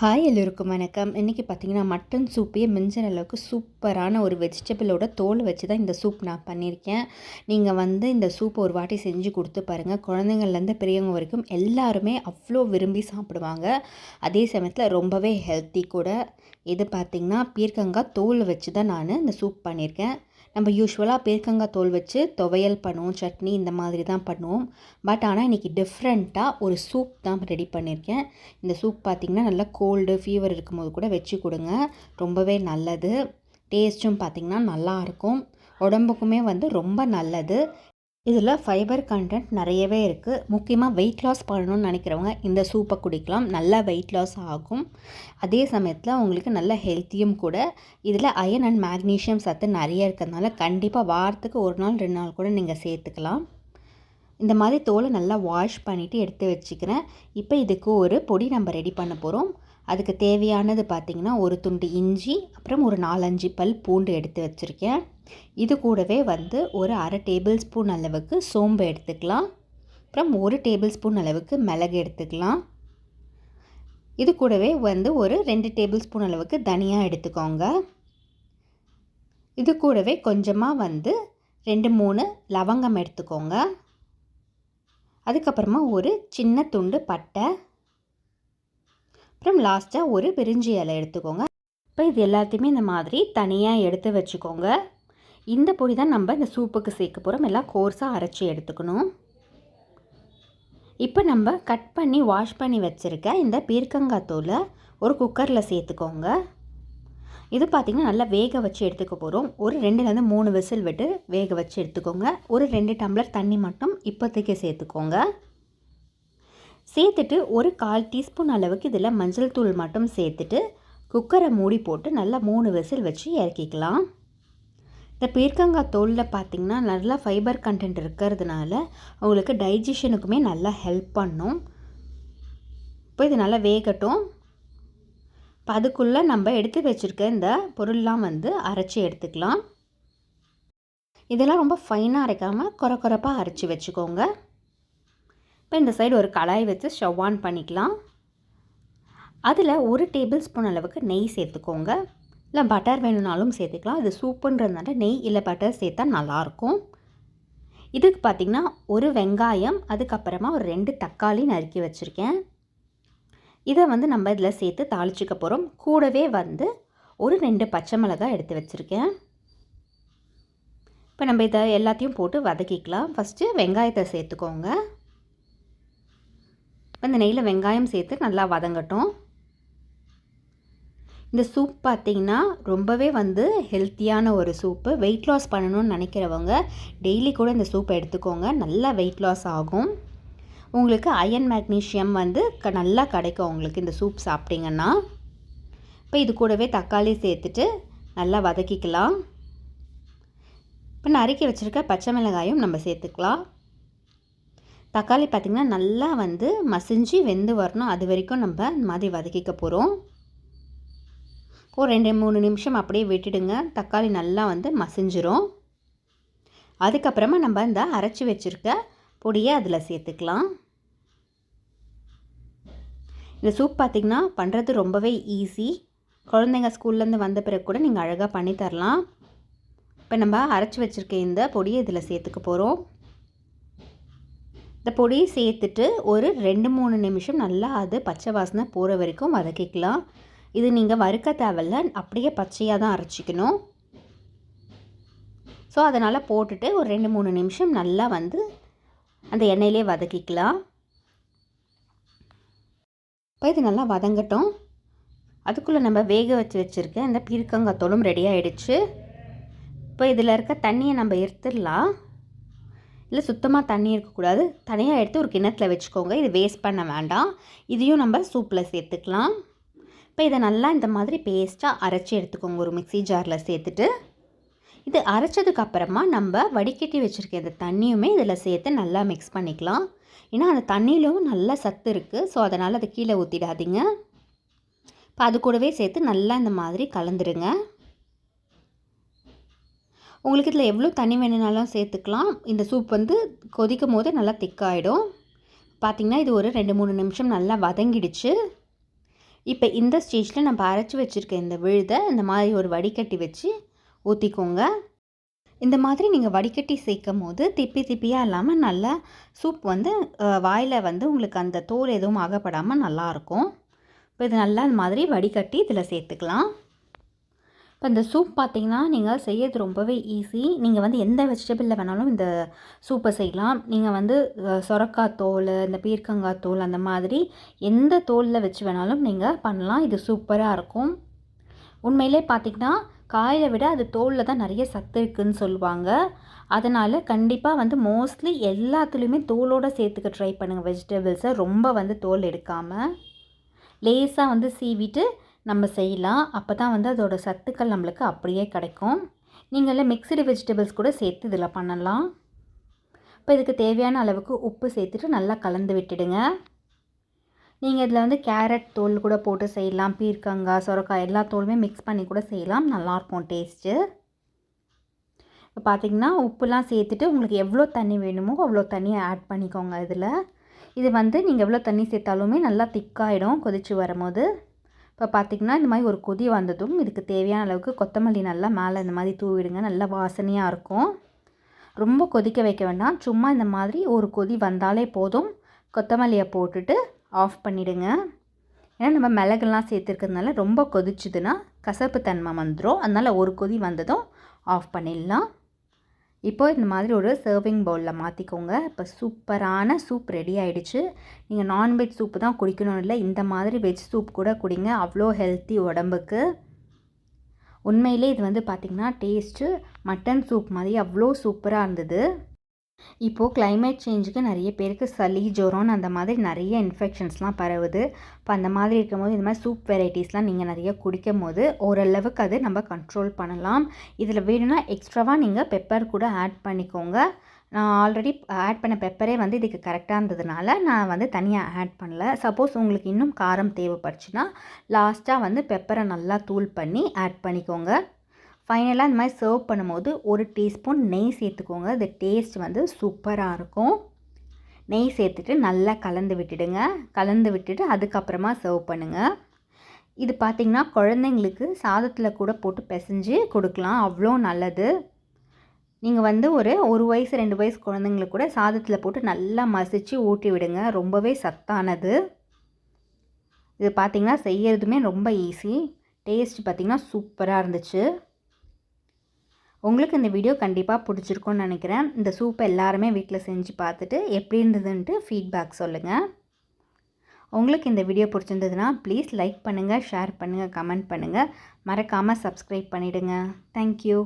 Hi எல்லோருக்கும் வணக்கம். இன்றைக்கி பார்த்தீங்கன்னா மட்டன் சூப்பையே மிஞ்சின அளவுக்கு சூப்பரான ஒரு வெஜிடபிளோட தோல் வச்சு தான் இந்த சூப் நான் பண்ணியிருக்கேன். நீங்கள் வந்து இந்த சூப் ஒரு வாட்டி செஞ்சு கொடுத்து பாருங்கள் குழந்தைங்கள்லேருந்து பெரியவங்க வரைக்கும் எல்லாருமே அவ்வளோ விரும்பி சாப்பிடுவாங்க. அதே சமயத்தில் ரொம்பவே ஹெல்த்தி கூட. இது பார்த்திங்கன்னா பீர்க்கங்காய் தோல் வச்சு தான் நான் இந்த சூப் பண்ணியிருக்கேன். நம்ம யூஸ்வலாக பீர்க்கங்காய் தோல் வச்சு துவையல் பண்ணுவோம் சட்னி இந்த மாதிரி தான் பண்ணுவோம். பட் ஆனால் இன்றைக்கி டிஃப்ரெண்ட்டாக ஒரு சூப் தான் ரெடி பண்ணியிருக்கேன் இந்த சூப் பார்த்திங்கன்னா நல்லா கோல்டு ஃபீவர் இருக்கும்போது கூட வச்சு கொடுங்க. ரொம்பவே நல்லது. டேஸ்ட்டும் பார்த்திங்கன்னா நல்லாயிருக்கும் உடம்புக்குமே வந்து ரொம்ப நல்லது. இதில் ஃபைபர் கண்டென்ட் நிறையவே இருக்குது முக்கியமாக வெயிட் லாஸ் பண்ணணும்னு நினைக்கிறவங்க இந்த சூப்பை குடிக்கலாம். நல்லா வெயிட் லாஸ் ஆகும். அதே சமயத்தில் உங்களுக்கு நல்ல ஹெல்த்தியும் கூட. இதில் அயன் அண்ட் மேக்னீஷியம் சத்து நிறைய இருக்கிறதுனால கண்டிப்பாக வாரத்துக்கு ஒரு நாள் ரெண்டு நாள் கூட நீங்கள் சேர்த்துக்கலாம். இந்த மாதிரி தோலை நல்லா வாஷ் பண்ணிவிட்டு எடுத்து வச்சுக்கிறேன். இப்போ இதுக்கு ஒரு பொடி நம்ம ரெடி பண்ண போகிறோம் அதுக்கு தேவையானது பார்த்திங்கன்னா ஒரு துண்டு இஞ்சி அப்புறம் ஒரு நாலஞ்சு பல் பூண்டு எடுத்து வச்சுருக்கேன். இது கூடவே வந்து ஒரு அரை டேபிள் ஸ்பூன் அளவுக்கு சோம்பு எடுத்துக்கலாம். அப்புறம் ஒரு டேபிள் ஸ்பூன் அளவுக்கு மிளகு எடுத்துக்கலாம். இது கூடவே வந்து ஒரு ரெண்டு டேபிள் ஸ்பூன் அளவுக்கு தனியாக எடுத்துக்கோங்க. இது கூடவே கொஞ்சமாக வந்து ரெண்டு மூணு லவங்கம் எடுத்துக்கோங்க. அதுக்கப்புறமா ஒரு சின்ன துண்டு பட்டை. அப்புறம் லாஸ்ட்டாக ஒரு பிரிஞ்சி இலை எடுத்துக்கோங்க. இப்போ இது எல்லாத்தையுமே இந்த மாதிரி தனியாக எடுத்து வச்சுக்கோங்க. இந்த பொடி தான் நம்ம இந்த சூப்புக்கு சேர்க்க போகிறோம் எல்லாம் கோர்ஸாக அரைச்சி எடுத்துக்கணும். இப்போ நம்ம கட் பண்ணி வாஷ் பண்ணி வச்சுருக்க இந்த பீர்க்கங்காய் தூளை ஒரு குக்கரில் சேர்த்துக்கோங்க. இது பார்த்திங்கன்னா நல்லா வேக வச்சு எடுத்துக்க போகிறோம் ஒரு ரெண்டுலேருந்து மூணு விசில் விட்டு வேக வச்சு எடுத்துக்கோங்க. ஒரு ரெண்டு டம்ளர் தண்ணி மட்டும் இப்போதைக்கு சேர்த்துக்கோங்க. சேர்த்துட்டு ஒரு கால் டீஸ்பூன் அளவுக்கு இதில் மஞ்சள் தூள் மட்டும் சேர்த்துட்டு குக்கரை மூடி போட்டு நல்லா மூணு விசில் வச்சு இறக்கிக்கலாம். இந்த பீர்க்கங்காய் தோலில் பார்த்திங்கன்னா நல்லா ஃபைபர் கண்டென்ட் இருக்கிறதுனால உங்களுக்கு டைஜஷனுக்குமே நல்லா ஹெல்ப் பண்ணும். இப்போ இது நல்லா வேகட்டும். இப்போ அதுக்குள்ளே நம்ம எடுத்து வச்சுருக்க இந்த பொருள்லாம் வந்து அரைச்சி எடுத்துக்கலாம். இதெல்லாம் ரொம்ப ஃபைனாக அரைக்காமல் குறை குறைப்பாக அரைச்சி வச்சுக்கோங்க. இப்போ இந்த சைடு ஒரு கடாய் வச்சு ஸ்டவ் ஆன் பண்ணிக்கலாம். அதில் ஒரு டேபிள் ஸ்பூன் அளவுக்கு நெய் சேர்த்துக்கோங்க. இல்லை பட்டர் வேணும்னாலும் சேர்த்துக்கலாம். இது சூப்புன்றதுனால நெய் இல்லை பட்டர் சேர்த்தா நல்லாயிருக்கும். இதுக்கு பார்த்திங்கன்னா ஒரு வெங்காயம் அதுக்கப்புறமா ஒரு ரெண்டு தக்காளி நறுக்கி வச்சுருக்கேன். இதை வந்து நம்ம இதில் சேர்த்து தாளிச்சிக்க போகிறோம். கூடவே வந்து ஒரு ரெண்டு பச்சை மிளகாய் எடுத்து வச்சுருக்கேன். இப்போ நம்ம இதை எல்லாத்தையும் போட்டு வதக்கிக்கலாம். ஃபஸ்ட்டு வெங்காயத்தை சேர்த்துக்கோங்க. இந்த நெய்யில் வெங்காயம் சேர்த்து நல்லா வதங்கட்டும். இந்த சூப் பார்த்திங்கன்னா ரொம்பவே வந்து ஹெல்த்தியான ஒரு சூப்பு வெயிட் லாஸ் பண்ணணும்னு நினைக்கிறவங்க டெய்லி கூட இந்த சூப் எடுத்துக்கோங்க. நல்லா வெயிட் லாஸ் ஆகும். உங்களுக்கு அயன் மேக்னீஷியம் வந்து க நல்லா கிடைக்கும் உங்களுக்கு இந்த சூப் சாப்பிட்டிங்கன்னா. இப்போ இது கூடவே தக்காளி சேர்த்துட்டு நல்லா வதக்கிக்கலாம். இப்போ நறுக்கி வச்சுருக்க பச்சை மிளகாயும் நம்ம சேர்த்துக்கலாம். தக்காளி பார்த்திங்கன்னா நல்லா வந்து மசிஞ்சு வெந்து வரணும். அது வரைக்கும் நம்ம இந்த மாதிரி வதக்கிக்க போகிறோம் ஒரு ரெண்டு மூணு நிமிஷம் அப்படியே விட்டுடுங்க. தக்காளி நல்லா வந்து மசிஞ்சிரும். அதுக்கப்புறமா நம்ம இந்த அரைச்சி வச்சுருக்க பொடியை அதில் சேர்த்துக்கலாம். இந்த சூப் பார்த்திங்கன்னா பண்ணுறது ரொம்பவே ஈஸி குழந்தைங்க ஸ்கூல்லேருந்து வந்த பிறகு கூட நீங்கள் அழகாக பண்ணி தரலாம். இப்போ நம்ம அரைச்சி வச்சுருக்க இந்த பொடியை இதில் சேர்த்துக்க போகிறோம். இந்த பொடியை சேர்த்துட்டு ஒரு ரெண்டு மூணு நிமிஷம் நல்லா அது பச்சை வாசனை போகிற வரைக்கும் வதக்கிக்கலாம். இது நீங்கள் வறுக்க தேவையில்ல அப்படியே பச்சையாக தான் அரைச்சிக்கணும். ஸோ அதனால் போட்டுட்டு ஒரு ரெண்டு மூணு நிமிஷம் நல்லா வந்து அந்த எண்ணெயிலே வதக்கிக்கலாம். இப்போ இது நல்லா வதங்கட்டும். அதுக்குள்ளே நம்ம வேக வச்சு வச்சுருக்க அந்த பீர்க்கங்காய் தோலும் ரெடி ஆகிடுச்சு இப்போ இதில் இருக்க தண்ணியை நம்ம எடுத்துடலாம். இல்லை சுத்தமாக தண்ணி இருக்கக்கூடாது. தனியாக எடுத்து ஒரு கிணத்துல வச்சுக்கோங்க. இது வேஸ்ட் பண்ண வேண்டாம். இதையும் நம்ம சூப்பில் சேர்த்துக்கலாம். இப்போ இதை நல்லா இந்த மாதிரி பேஸ்ட்டாக அரைச்சி எடுத்துக்கோங்க. ஒரு மிக்சி ஜாரில் சேர்த்துட்டு. இது அரைச்சதுக்கு அப்புறமா நம்ம வடிகட்டி வச்சுருக்க இந்த தண்ணியுமே இதில் சேர்த்து நல்லா மிக்ஸ் பண்ணிக்கலாம். ஏன்னா அந்த தண்ணியிலும் நல்ல சத்து இருக்குது ஸோ அதனால் அதை கீழே ஊற்றிடாதீங்க இப்போ அது கூடவே சேர்த்து நல்லா இந்த மாதிரி கலந்துருங்க. உங்களுக்கு இதில் எவ்வளோ தண்ணி வேணுனாலும் சேர்த்துக்கலாம். இந்த சூப் வந்து கொதிக்கும் போது நல்லா திக்காயிடும் பார்த்திங்கன்னா இது ஒரு ரெண்டு மூணு நிமிஷம் நல்லா வதங்கிடுச்சு. இப்போ இந்த ஸ்டேஜில் நம்ம அரைச்சி வச்சுருக்க இந்த விழுதை இந்த மாதிரி ஒரு வடிகட்டி வச்சு ஊற்றிக்கோங்க இந்த மாதிரி நீங்கள் வடிகட்டி சேர்க்கும் போது திப்பி திப்பியாக இல்லாமல் நல்லா சூப் வந்து வாயில் வந்து உங்களுக்கு அந்த தோல் எதுவும் ஆகப்படாமல் நல்லாயிருக்கும் இப்போ இது நல்லா இந்த மாதிரி வடிகட்டி இதில் சேர்த்துக்கலாம். இப்போ இந்த சூப் பார்த்திங்கன்னா நீங்கள் செய்யறது ரொம்பவே ஈஸி நீங்கள் வந்து எந்த வெஜிடபிளில் வேணாலும் இந்த சூப்பை செய்யலாம். நீங்கள் வந்து சொரக்காய் தோல் இந்த பீர்க்கங்காய் தோல் அந்த மாதிரி எந்த தோலில் வச்சு வேணாலும் நீங்கள் பண்ணலாம். இது சூப்பராக இருக்கும். உண்மையிலே பார்த்திங்கன்னா காயில் விட அது தோலில் தான் நிறைய சத்து இருக்குதுன்னு சொல்லுவாங்க. அதனால் கண்டிப்பாக வந்து மோஸ்ட்லி எல்லாத்துலேயுமே தோலோடு சேர்த்துக்க ட்ரை பண்ணுங்கள் வெஜிடபிள்ஸை ரொம்ப வந்து தோல் எடுக்காமல் லேஸாக வந்து சீவிட்டு நம்ம செய்யலாம். அப்போ தான் வந்து அதோடய சத்துக்கள் நம்மளுக்கு அப்படியே கிடைக்கும். நீங்கள் மிக்சடு வெஜிடபிள்ஸ் கூட சேர்த்து இதில் பண்ணலாம். இப்போ இதுக்கு தேவையான அளவுக்கு உப்பு சேர்த்துட்டு நல்லா கலந்து விட்டுடுங்க. நீங்கள் இதில் வந்து கேரட் தோல் கூட போட்டு செய்யலாம். பீர்க்கங்காய் சொரக்காய் எல்லா தோலுமே மிக்ஸ் பண்ணி கூட செய்யலாம். நல்லாயிருக்கும் டேஸ்ட்டு இப்போ பார்த்திங்கன்னா உப்புலாம் சேர்த்துட்டு உங்களுக்கு எவ்வளோ தண்ணி வேணுமோ அவ்வளோ தண்ணியை ஆட் பண்ணிக்கோங்க இதில். இது வந்து நீங்கள் எவ்வளோ தண்ணி சேர்த்தாலுமே நல்லா திக்காகிடும் கொதித்து வரும்போது. இப்போ பார்த்திங்கன்னா இந்த மாதிரி ஒரு கொதி வந்ததும் இதுக்கு தேவையான அளவுக்கு கொத்தமல்லி நல்லா மேலே இந்த மாதிரி தூவிடுங்க. நல்லா வாசனையாக இருக்கும். ரொம்ப கொதிக்க வைக்க வேண்டாம். சும்மா இந்த மாதிரி ஒரு கொதி வந்தாலே போதும். கொத்தமல்லியை போட்டுட்டு ஆஃப் பண்ணிவிடுங்க ஏன்னா நம்ம மிளகுலாம் சேர்த்துருக்கிறதுனால ரொம்ப கொதிச்சுதுன்னா கசப்பு தன்மை வந்துடும் அதனால் ஒரு கொதி வந்ததும் ஆஃப் பண்ணிடலாம். இப்போ இந்த மாதிரி ஒரு சர்விங் பவுலில் மாற்றிக்கோங்க இப்போ சூப்பரான சூப் ரெடி ஆகிடுச்சு நீங்கள் நான்வெஜ் சூப்பு தான் குடிக்கணும் இல்லை இந்த மாதிரி வெஜ் சூப் கூட குடிங்க. அவ்வளோ ஹெல்த்தி உடம்புக்கு. உண்மையிலே இது வந்து பார்த்திங்கன்னா டேஸ்ட்டு மட்டன் சூப் மாதிரி அவ்வளோ சூப்பராக இருந்தது. இப்போது கிளைமேட் சேஞ்சுக்கு நிறைய பேருக்கு சளி ஜுரம் அந்த மாதிரி நிறைய இன்ஃபெக்ஷன்ஸ்லாம் பரவுது. இப்போ அந்த மாதிரி இருக்கும்போது இந்த மாதிரி சூப் வெரைட்டிஸ்லாம் நீங்கள் நிறைய குடிக்கும் போது ஓரளவுக்கு அது நம்ம கண்ட்ரோல் பண்ணலாம். இதில் வேணும்னா எக்ஸ்ட்ராவாக நீங்கள் பெப்பர் கூட ஆட் பண்ணிக்கோங்க. நான் ஆல்ரெடி ஆட் பண்ண பெப்பரே வந்து இதுக்கு கரெக்டாக இருந்ததுனால நான் வந்து தனியாக ஆட் பண்ணல. சப்போஸ் உங்களுக்கு இன்னும் காரம் தேவைப்படுச்சுன்னா லாஸ்ட்டாக வந்து பெப்பரை நல்லா தூள் பண்ணி ஆட் பண்ணிக்கோங்க. ஃபைனலாக இந்த மாதிரி சர்வ் பண்ணும்போது ஒரு டீஸ்பூன் நெய் சேர்த்துக்கோங்க. இது டேஸ்ட் வந்து சூப்பராக இருக்கும். நெய் சேர்த்துட்டு நல்லா கலந்து விட்டுடுங்க. கலந்து விட்டுட்டு அதுக்கப்புறமா சர்வ் பண்ணுங்கள் இது பார்த்திங்கன்னா குழந்தைங்களுக்கு சாதத்தில் கூட போட்டு பிசைஞ்சு கொடுக்கலாம். அவ்வளோ நல்லது. நீங்கள் வந்து ஒரு ஒரு வயசு ரெண்டு வயசு குழந்தைங்களுக்கு கூட சாதத்தில் போட்டு நல்லா மசிச்சு ஊட்டி விடுங்க. ரொம்பவே சத்தானது. இது பார்த்திங்கன்னா செய்கிறதுமே ரொம்ப ஈஸி டேஸ்ட் பார்த்திங்கன்னா சூப்பராக இருந்துச்சு. உங்களுக்கு இந்த வீடியோ கண்டிப்பாக பிடிச்சிருக்கும்னு நினைக்கிறேன். இந்த சூப்பை எல்லாருமே வீட்டில் செஞ்சு பார்த்துட்டு எப்படி இருந்ததுன்ட்டு ஃபீட்பேக் சொல்லுங்கள் உங்களுக்கு இந்த வீடியோ பிடிச்சிருந்ததுன்னா ப்ளீஸ் லைக் பண்ணுங்கள் ஷேர் பண்ணுங்கள் கமெண்ட் பண்ணுங்கள் மறக்காமல் சப்ஸ்கிரைப் பண்ணிவிடுங்க தேங்க்யூ